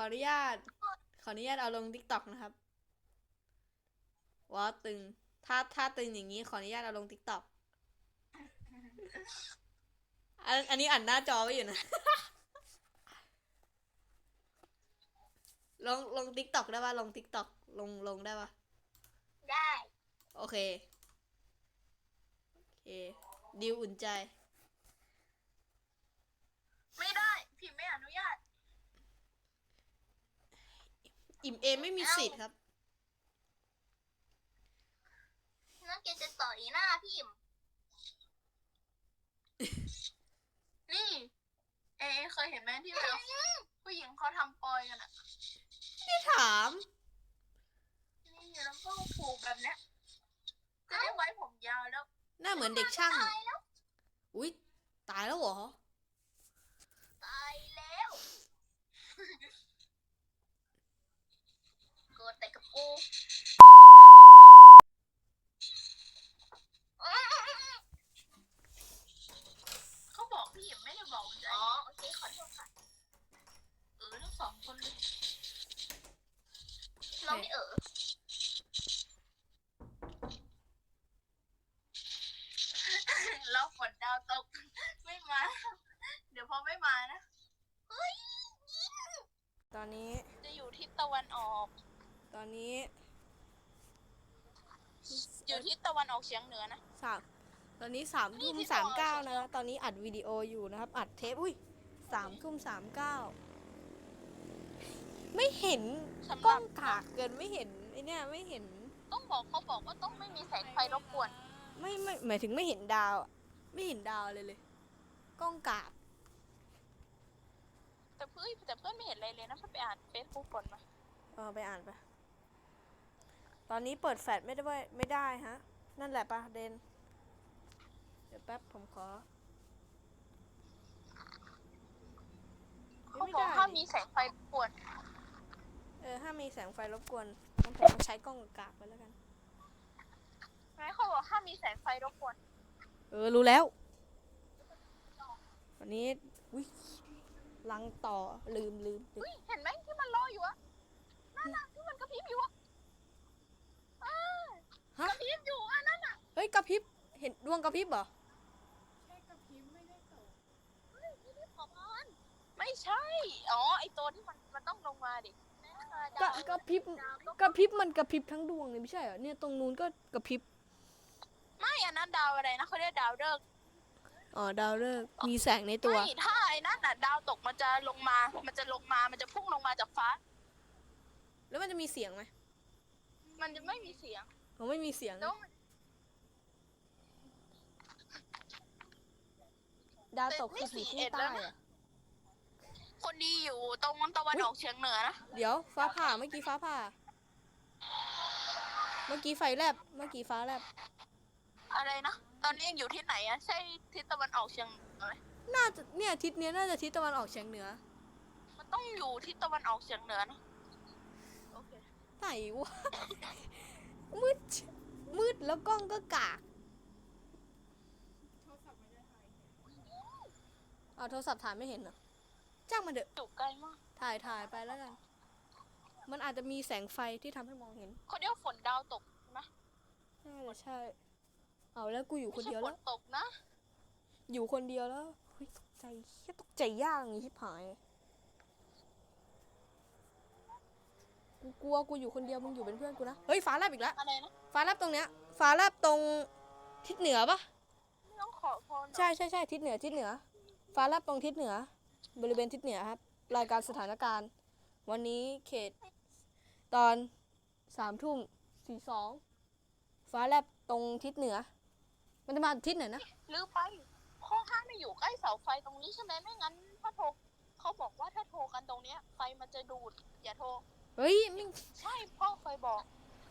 ออนุญาต ขออนุญาตเอาลงทิกตอกนะครับว้าวตึง ถ้าถ้าตึงอย่างนี้ขออนุญาตเอาลงทิกตอกอันอันนี้อ่านหน้าจอไว้อยู่นะ ลงลงทิกตอกได้ป่ะลงทิกตอกลงลงได้ป่ะได้ โอเค โอเค ดิวอุ่นใจ ไม่ได้ พี่ไม่อนุญาต อิ่มเอมไม่มีสิทธิ์ครับ น้องเกจะต่อยหน้าพี่อิมนี่เอเคยเห็นไหมที่แบบผู้หญิงเขาทำปอยกันอะไม่ถาม นี่แล้วก็ผูกแบบเนี้ยจะได้ไว้ผมยาวแล้ว หน้าเหมือนเด็กช่าง ตายแล้ว อุ๊ยตายแล้วเหรอ ตายแล้วเกิดแต่กับกู เขาบอกพี่หญิงไม่ได้บอกใจ อ๋อโอเคขอโทษค่ะ เออทั้งสอง คนเลยเราไม่เออเราฝนดาวตก ไม่มา เดี๋ยวพอไม่มานะเฮ้ยตอนนี้จะอยู่ทิศตะวันออก ตอนนี้ อยู่ทิศตะวันออกเฉียงเหนือนะสามตอนนี้สามนี่ทุ่มที่สามบอกเก้าใช่ไหมนะ ตอนนี้อัดวิดีโออยู่นะครับ อัดเทป อุ้ยสามทุ่มสามเก้า ไม่เห็นสำหกล้รัอบงกากเกินไม่เห็นไอเนี่ยไม่เห็นต้องบอกเขาบอกว่าต้องไม่มีแสงไฟรบกวน ไม่ไม่หมายถึงไม่เห็นดาวอะไม่เห็นดาวเลยเลยกล้องกากแต่เพื่อนแต่เพื่อนไม่เห็นอะไรเลยนะเพื่อนไปอ่านเฟซบุ๊กก่อนมาเออไปอ่านไปตอนนี้เปิดแฟลชไม่ได้ว่าไม่ได้ฮะ นั่นแหละปะเดนเดี๋ยวแป๊บผมขอเขาไม่บอกได้ห้ามมีแสงไฟรบกวน เออ ถ้ามีแสงไฟรบกวนงั้นผมใช้กล้องกากไปแล้วกันไหมเขาบอกห้ามมีแสงไฟรบกวนเออ รู้แล้ว วันนี้วิลังต่อลืมลืมลืม อุ้ยเห็นไหมที่มันรออยู่อะนั่นน่ะที่มันกระพริบอยู่อะอ่ากฮะระพริบอยู่อะนั่นน่ะเฮ้ยกระพริบ เห็นดวงกระพริบเหรอไม่ใช่ อ๋อไอตัวที่มันมันต้องลงมาดิ กระกระพริบกระพริบมันกระพริบทั้งดวงเลยไม่ใช่เหรอเนี่ยตรงนู้นก็กระพริบไม่อันนั้นดาวอะไรนะเขาเรียกดาวฤกษ์อ๋อดาวฤกษ์มีแสงในตัวไม่ถ้าไอ้นั่นน่ะดาวตกมันจะลงมา มันจะลงมา มันจะพุ่งลงมาจากฟ้า แล้วมันจะมีเสียงไหมมันจะไม่มีเสียงผมไม่มีเสียงแล้วดาวตกคือผีผู้ใต้อะ คนดีอยู่ตรงตะวันออกเฉียงเหนือนะเดี๋ยว ฟ้าผ่าเมื่อกี้ฟ้าผ่า เมื่อกี้ไฟแลบเมื่อกี้ฟ้าแลบอะไรนะตอนนี้ยังอยู่ที่ไหนอะใช่ทิศตะวันออกเฉียงเหนือไหมน่าจะเนี่ยทิศเนี้ยน่าจะทิศตะวันออกเฉียงเหนือมันต้องอยู่ทิศตะวันออกเฉียงเหนือนะโอเคไหนวะ มืดมืดแล้วกล้องก็กากเอาโทรศัพท์ถ่ายไม่เห็นเหรอ จ้างมันเถอะอยู่ไกลมากถ่ายถ่ายไปแล้วกัน มันอาจจะมีแสงไฟที่ทำให้มองเห็นเขาเรียกว่าฝนดาวตกนะน่าจะใช่ เอาแล้วกูอยู่คไม่นใช่เดียวฝแล้วนตกนะ อยู่คนเดียวแล้วเฮ้ยตกใจเฮียตกใจยากอย่างงี้ชิบหาย กูกลัวกูอยู่คนเดียวมึงอยู่เป็นเพื่อนกูนะ เฮ้ยฟ้าแลบอีกแล้ว อะไรนะฟ้าแลบตรงเนี้ย ฟ้าแลบตรงทิศเหนือปะไม่ต้องขอพรหรอกใช่ใช่ใช่ทิศเหนือทิศเหนือ ฟ้าแลบตรงทิศเหนือ บริเวณทิศเหนือครับ รายการสถานการณ์ วันนี้เขต ตอนสามทุ่มสี่สองฟ้าแลบตรงทิศเหนือ มันจะมาทิศไหนนะลืมไปข้อห้ามไม่อยู่ใกล้เสาไฟตรงนี้ใช่ไหมไม่งั้น ถ้าโทรเขาบอกว่าถ้าโทรกันตรงเนี้ย ไฟมันจะดูด อย่าโทรเฮ้ยมึงใช่พ่อเคยบอก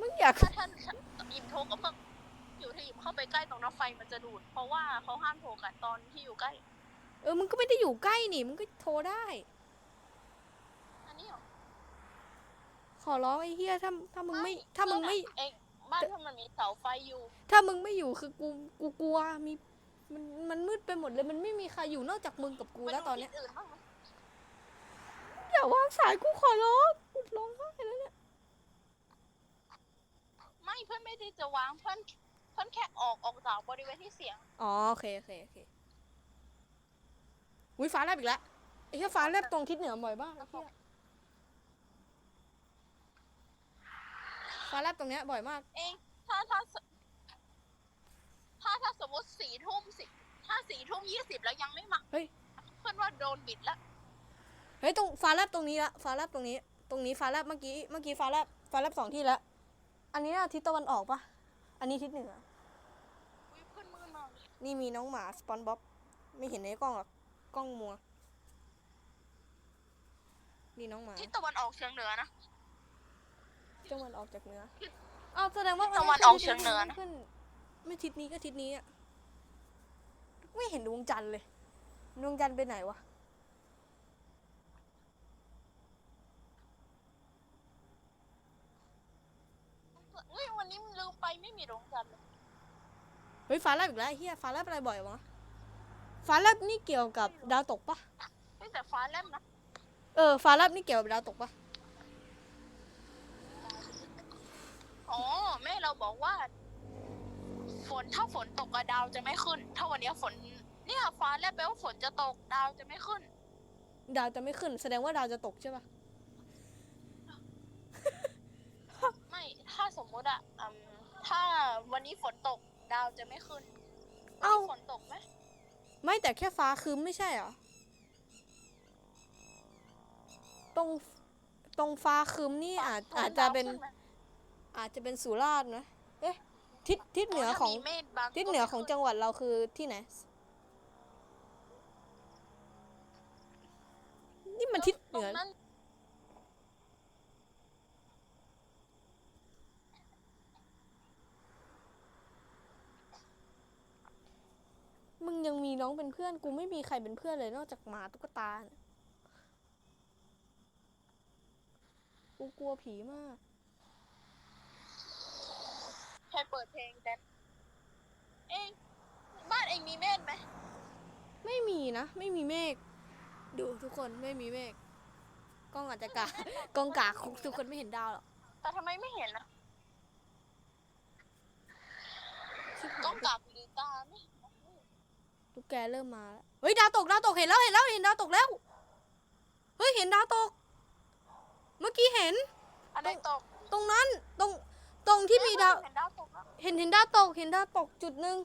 มึงอยากถ้าท่านยิมโทรกับเพิ่งอยู่ที่ยิมเข้าไปใกล้ตรงนั้นไฟมันจะดูด เพราะว่าเขาห้ามโทรกันตอนที่อยู่ใกล้ เออมึงก็ไม่ได้อยู่ใกล้นี่มึงก็โทรได้ อันนี้เหรอขอร้องไอ้เฮียถ้าถ้ามึงไม่ถ้ามึงไม่ เองบ้านถ้ามันมีเสาไฟอยู่ ถ้ามึงไม่อยู่คือกูกูกลัวมีมันมันมืดไปหมดเลยมันไม่มีใครอยู่นอกจากมึงกับกูแล้วตอนเนี้ยไปดูที่อื่นบ้างไหมอย่าวางสายกูขอร้องกูร้องไห้แล้วเนี่ยไม่เพื่อนไม่ได้จะวางเพื่อนเพื่อนแค่ออกออกจากบริเวณที่เสียง อ๋อโอเคโอเคโอเค อุ้ยฟ้าแลบอีกแล้วไอ้เหี้ยฟ้าแลบตรงทิศเหนือบ่อยบ้างไอ้เหี้ยฟ้าแลบตรงเนี้ยบ่อยมาก เองถ้าถ้าสถ้าถ้าสมมติสี่ทุ่มสิถ้าสี่ทุ่มยี่สิบแล้วยังไม่มาเฮ้ย เพื่อนว่าโดนบิดแล้วเฮ้ยตรงฟ้าแลบตรงนี้ละฟ้าแลบตรงนี้ ตรงนี้ฟ้าแลบเมื่อกี้เมื่อกี้ฟ้าแลบฟ้าแลบสองที่แล้วอันนี้น่ะทิศตะวันออกปะอันนี้ทิศเหนือ อุ้ยเพื่อนมือมากนี่มีน้องหมาสปอนบ๊อบไม่เห็นในกล้องหรอก กล้องมัว นี่น้องหมาทิศตะวันออกเฉียงเหนือนะตะวันออกจากเหนืออ้าวแสดงว่าตะวันออกเฉียงเหนือนะ ขึ้นไม่ทิศนี้ก็ทิศนี้อะไม่เห็นดวงจันทร์เลย ดวงจันทร์ไปไหนวะอุ้ยวันนี้ลืมไปไม่มีดวงจันทร์เลยเฮ้ยฟ้าแลบอีกแล้วไอ้เฮียฟ้าแลบอะไรบ่อยวะ ฟ้าแลบนี่เกี่ยวกับดาวตกปะเฮ้ยแต่ฟ้าแลบนะเออฟ้าแลบนี่เกี่ยวกับดาวตกปะอ๋อแม่เราบอกว่า ฝนถ้าฝนตกอะดาวจะไม่ขึ้น ถ้าวันเนี้ยฝนเนี่ยฟ้าแลบแปลว่าฝนจะตกดาวจะไม่ขึ้น ดาวจะไม่ขึ้น แสดงว่าดาวจะตกใช่ปะไม่ถ้าสมมติอะอืมถ้าวันนี้ฝนตกดาวจะไม่ขึ้น เอ้า วันนี้ฝนตกไหม ไม่แต่แค่ฟ้าคืมไม่ใช่เหรอ ตรงตรงฟ้าคืมนี่อาจอาจจะเป็นดาวขึ้ไหมอาจจะเป็นสุราษฎร์นะเอ๊ะทิศทิศเหนือของถ้ามีเมฆบางทิศเหนือของจังหวัดเราคือที่ไหน นี่มันทิศเหตรนืงอ นั้นมึงยังมีน้องเป็นเพื่อนกูไม่มีใครเป็นเพื่อนเลยนอกจากหมาตุ๊กตาเนี่ยกูกลัวผีมากใครเปิดเพลงแดนเองบ้านเองมีเมฆไหมไม่มีนะ ไม่มีเมฆดูทุกคนไม่มีเมฆกล้องอาจจะกากกล้องกากทุกคนไม่เห็นดาวหรอกแต่ทำไมไม่เห็นนะชิบต้หาองยกลับหรือตาไม่เห็น นะลูกแกเริ่มมาแล้วเฮ้ยดาวตกดาวตกเห็นแล้วเห็นแล้วเห็นดาวตกแล้วเฮ้ยเห็นดาวตก เมื่อกี้เห็น อะไรตกตรงนั้นตรงตรงที่มีดาวเห็นดาวตกแล้วเห็นเห็นดาวตกเห็นดาวตกจุดหนึ่ง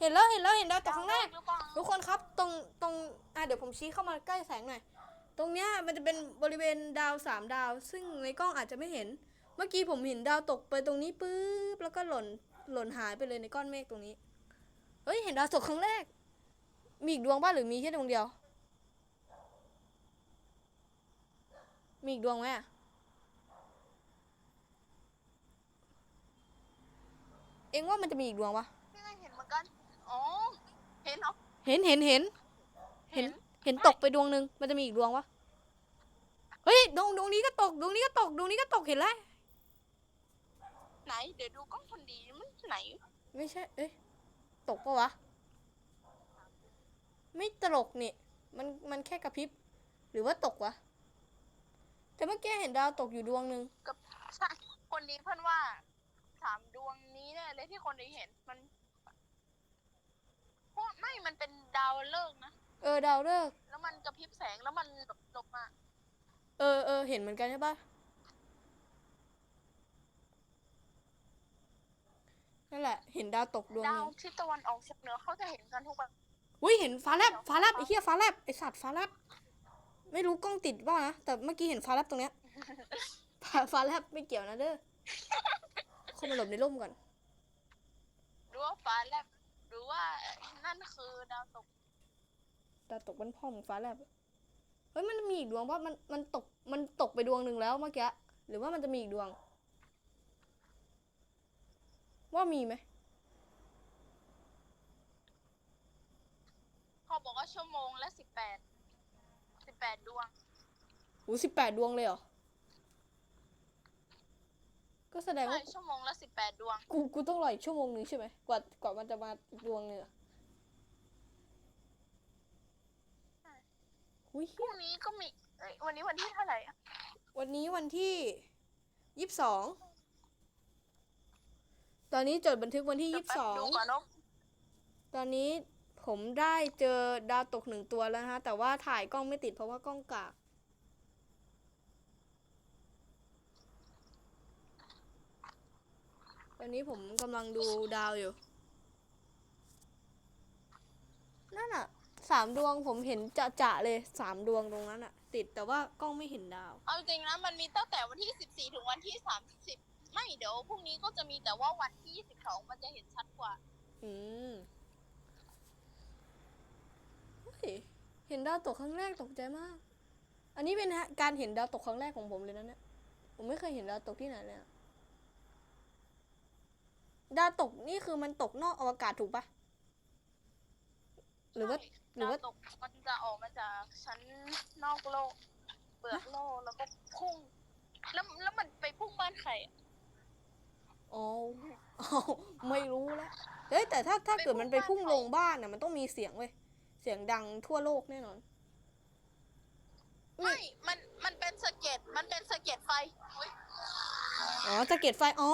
เห็นแล้วเห็นแล้วเห็นดาวตกครั้งแรกหรือเปล่าทุกคนครับตรงตรงอะเดี๋ยวผมชี้เข้ามาใกล้แสงหน่อยตรงเนี้ยมันจะเป็นบริเวณดาวสามดาว ซึ่งในกล้องอาจจะไม่เห็น เมื่อกี้ผมเห็นดาวตกไปตรงนี้ปุ๊บแล้วก็หล่นหล่นหายไปเลยในก้อนเมฆตรงนี้ เฮ้ยเห็นดาวตกครั้งแรก มีอีกดวงบ้างหรือมีแค่ดวงเดียว มีอีกดวงไหมอะเอ็งว่ามันจะมีอีกดวงปะไม่เคยเห็นเหมือนกัน อ๋อ เห็นเหรอ เห็นเห็นเห็น เห็เห็นนเห็นตกไปดวงหนึ่งมันจะมีอีกดวงวะเฮ้ยดวงดวงนี้ก็ตกดวงนี้ก็ตกดวงนี้ก็ตกเห็นแล้วไหน เดี๋ยวดูกล้องคนดีมันไหน ไม่ใช่ เอ้ย ตกปะวะ ไม่ตลกนี่มันมันแค่กระพริบ หรือว่าตกวะ แต่เมื่อกี้เห็นดาวตกอยู่ดวงหนึ่งกับใช่คนดีเพื่อนว่าสามดวงนี้แน่เลยที่คนดีเห็นมันเพราะไม่มันเป็นดาวฤกษ์นะ เออดาวฤกษ์แล้วมันกระพริบแสงแล้วมันหลบหลบมา เออเออเห็นเหมือนกันใช่ปะนั่นแหละ เห็นดาวตกดวงหดาวนึ่งทิศตะวันออกเฉียงเหนือเขาจะเห็นกันทุกวัน อุ้ยเห็นฟ้าแลบฟ้าแลบไอ้เหี้ยฟ้าแลบไอ้สัตว์ฟ้าแลบไม่รู้กล้องติดเปล่านะแต่เมื่อกี้เห็นฟ้าแลบตรงเนี้ยฟ้าฟ้าแลบไม่เกี่ยวนะเด้อเข้ามาหลบในร่มก่อนหรือว่าฟ้าแลบหรือว่านั่นคือดาวตกดาวตกบนพ่อของฟ้าแลบเฮ้ยมันมีอีกดวงว่ามันมันตกมันตกไปดวงหนึ่งแล้วเมื่อกี้หรือว่ามันจะมีอีกดวง ว่ามีไหม เขา บอกว่าชั่วโมงละสิบแปดสิบแปดดวงหูสิบแปดดวงเลยเหรอ ก็แสดงใช่ว่าชั่วโมงละสิบแปดดวง กู กูต้องรออีกชั่วโมงหนึงใช่ไหม กว่ากว่ามันจะมาอีกดวงหนึงอะหุยพรุ่งนี้ก็มีเอ้ยวันนี้วันที่เท่าไหร่อะวันนี้วันที่ยี่สิบสอง ตอนนี้จดบันทึกวันที่ยี่สิบสอง ดูก่อนเนาะตอนนี้ ผมได้เจอดาวตกหนึ่งตัวแล้วนะฮะ แต่ว่าถ่ายกล้องไม่ติดเพราะว่ากล้องกากตอนนี้ผมกำลังดูดาวอยู่ นั่นอะสามดวงผมเห็นจะจะๆเลยสามดวงตรงนั้นอะติดแต่ว่ากล้องไม่เห็นดาว เอาจริงนะมันมีตั้งแต่วันที่สิบสี่ถึงวันที่สามสิบไม่เดี๋ยวพรุ่งนี้ก็จะมีแต่ว่าวันที่สิบสองมันจะเห็นชัดกว่า อืมเฮ้ย เห็นดาวตกครั้งแรกตกใจมาก อันนี้เป็นฮะการเห็นดาวตกครั้งแรกของผมเลยนะเนี่ย ผมไม่เคยเห็นดาวตกที่ไหนเลยอะดาวตกนี่คือมันตกนอกอวกาศถูกปะหรือว่าใช่หรือว่าดตกมันจะออกมาจากชั้นนอกโลก เปลือกโลกแล้วก็พุ่ง แล้วแล้วมันไปพุ่งบ้านใครอะอ๋ออ๋อไม่รู้แล้วเฮ้ยแต่ถ้าถ้าเกิดมันไปพุ่งลงบ้านน่ะมันต้องมีเสียงเว้ยเสียงดังทั่วโลกแน่นอน ไม่ มัน มันเป็นสะเก็ด มันเป็นสะเก็ดไฟอุ๊ยอ๋อสะเก็ดไฟ อ๋อ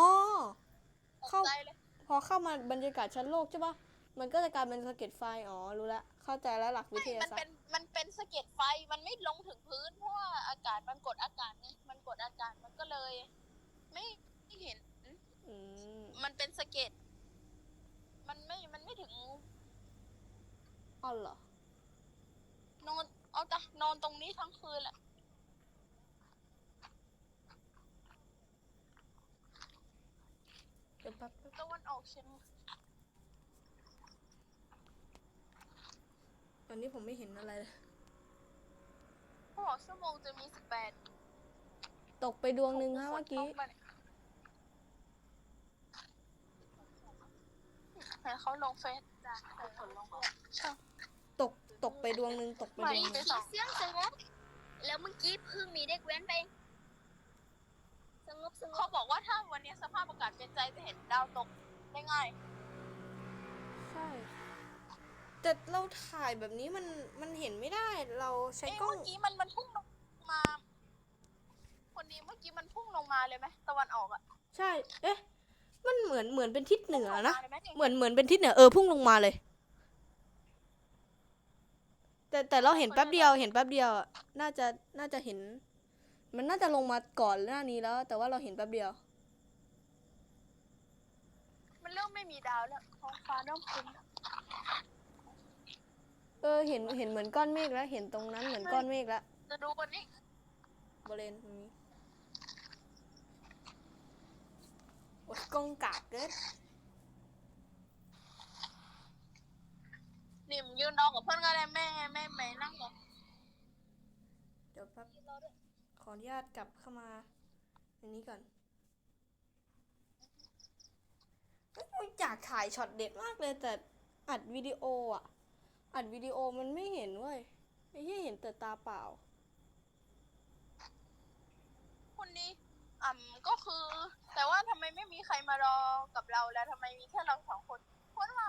ตกเข้าใจเลยพอเข้ามาบรรยากาศชั้นโลกใช่ปะมันก็จะกลายเป็นสะเก็ดไฟ อ๋อ รู้ละ เข้าใจแล้วหลักวิไม่ทยามันศาสเป็ตน ร์ มันเป็นสะเก็ดไฟ มันไม่ลงถึงพื้น เพราะว่าอากาศมันกดอากาศไง มันกดอากาศ มันก็เลย ไม่ไม่เห็น อืม มันเป็นสะเก็ด มันไม่ มันไม่ถึง อ๋อเหรอ นอน เอาจ้ะนอนตรงนี้ทั้งคืนแหละเดี๋ยวแป๊บแป๊บตะวันออกเฉียงตอนนี้ผมไม่เห็นอะไรเลย เขาบอกชั่วโมงจะมีสิบแปดตกไปดวงหนึ่งฮะเมื่อกี้เห็น เขาลงเฟซจ้ะฝนลงใช่ตกตกไปดวงหนึ่งตกไปดวงหมีนึ่งผีเสียงสงบแล้วเมื่อกี้เพิ่งมีเด็กแว้นไปสงบสงเขาบบอกว่าถ้าวันนี้สภาพอากาศเป็นใจจะเห็นดาวตกได้ง่ายใช่แต่เราถ่ายแบบนี้มันมันเห็นไม่ได้ เราใช้เอ้ยกล้องเมื่อกี้มันมันพุ่งลงมาคนนี้เมื่อกี้มันพุ่งลงมาเลยไหมตะวันออกอะใช่ เอ๊ะมัน เหมือนเหมือนเป็นทิศเหนือนะพุ่งลงมาเลยไหมเหมือนเหมือนเป็นทิศเหนือเออพุ่งลงมาเลย แต่แต่เราเห็นแป๊บเดียวเห็นแป๊บเดียวอะน่าจะน่าจะเห็น มันน่าจะลงมาก่อนหน้านี้แล้ว แต่ว่าเราเห็นแป๊บเดียว มันเริ่มไม่มีดาวแล้วท้องฟ้าเริ่มครึ้มแล้วเออเห็นเห็นเหมือนก้อนเมฆแล้ว เห็นตรงนั้นเหมือนก้อนเมฆแล้วจะดูวันนี้บริเวณตรงนี้ โอ้ยกล้องกากเกินนิ่มยืนรอกับเพื่อนก็ได้แม่แม่แม่นั่งก่อนเดี๋ยวแป๊บขออนุญาตกลับเข้ามาในนี้ก่อนเอ้ยกูอยากถ่ายช็อตเด็ดมากเลยแต่อัดวิดีโออะ อัดวิดีโอมันไม่เห็นเว้ยไอ้ที่เห็นแต่ตาเปล่า คนนี้อ่ำก็คือ แต่ว่าทำไมไม่มีใครมารอกับเราแล้วทำไมมีแค่เราสองคนเพราะว่า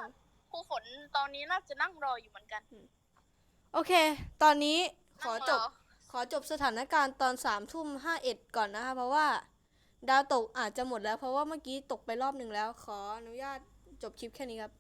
ครูฝนตอนนี้น่าจะนั่งรออยู่เหมือนกัน โอเค ตอนนี้ขอจบ ขอจบสถานการณ์ตอนสามทุ่มห้าเอ็ดก่อนนะคะเพราะว่า ดาวตกอาจจะหมดแล้ว เพราะว่าเมื่อกี้ตกไปรอบหนึ่งแล้ว ขออนุญาตจบคลิปแค่นี้ครับ